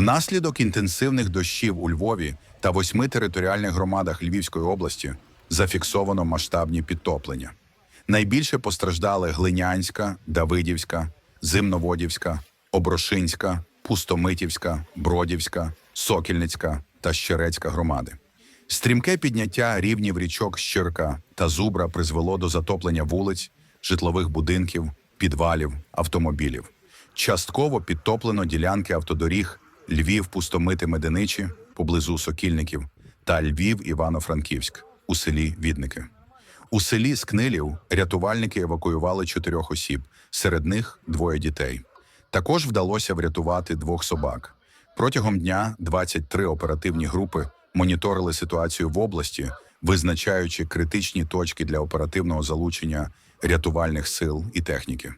Внаслідок інтенсивних дощів у Львові та восьми територіальних громадах Львівської області зафіксовано масштабні підтоплення. Найбільше постраждали Глинянська, Давидівська, Зимноводівська, Оброшинська, Пустомитівська, Бродівська, Сокільницька та Щерецька громади. Стрімке підняття рівнів річок Щирка та Зубра призвело до затоплення вулиць, житлових будинків, підвалів, автомобілів. Частково підтоплено ділянки автодоріг Львів, Пустомити, Меденичі поблизу Сокільників та Львів, Івано-Франківськ у селі Відники. У селі Скнилів рятувальники евакуювали чотирьох осіб, серед них двоє дітей. Також вдалося врятувати двох собак. Протягом дня 23 оперативні групи моніторили ситуацію в області, визначаючи критичні точки для оперативного залучення рятувальних сил і техніки.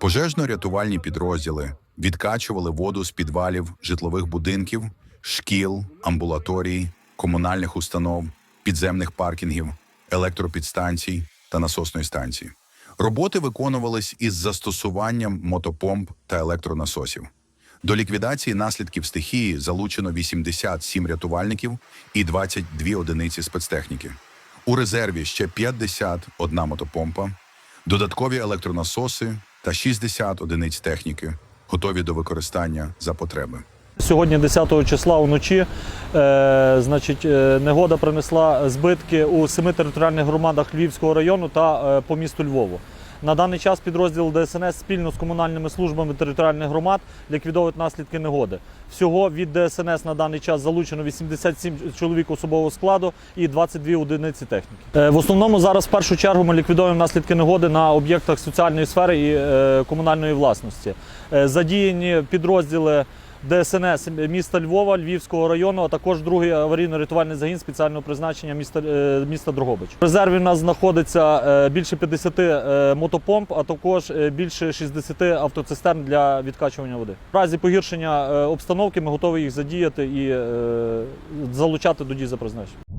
Пожежно-рятувальні підрозділи відкачували воду з підвалів житлових будинків, шкіл, амбулаторій, комунальних установ, підземних паркінгів, електропідстанцій та насосної станції. Роботи виконувались із застосуванням мотопомп та електронасосів. До ліквідації наслідків стихії залучено 87 рятувальників і 22 одиниці спецтехніки. У резерві ще 51 мотопомпа, додаткові електронасоси та 60 одиниць техніки, готові до використання за потреби. Сьогодні, 10 числа вночі, е, значить, е, негода принесла збитки у семи територіальних громадах Львівського району та е, по місту Львову. На даний час підрозділ ДСНС спільно з комунальними службами територіальних громад ліквідовують наслідки негоди. Всього від ДСНС на даний час залучено 87 чоловік особового складу і 22 одиниці техніки. Е, В основному зараз в першу чергу ми ліквідуємо наслідки негоди на об'єктах соціальної сфери і е, комунальної власності. Е, Задіяні підрозділи. ДСНС міста Львова, Львівського району, а також другий аварійно-рятувальний загін спеціального призначення міста, е, міста Дрогобич. В резерві в нас знаходиться е, більше 50 е, мотопомп, а також більше 60 автоцистерн для відкачування води. В разі погіршення обстановки ми готові їх задіяти і залучати до дій за призначенням.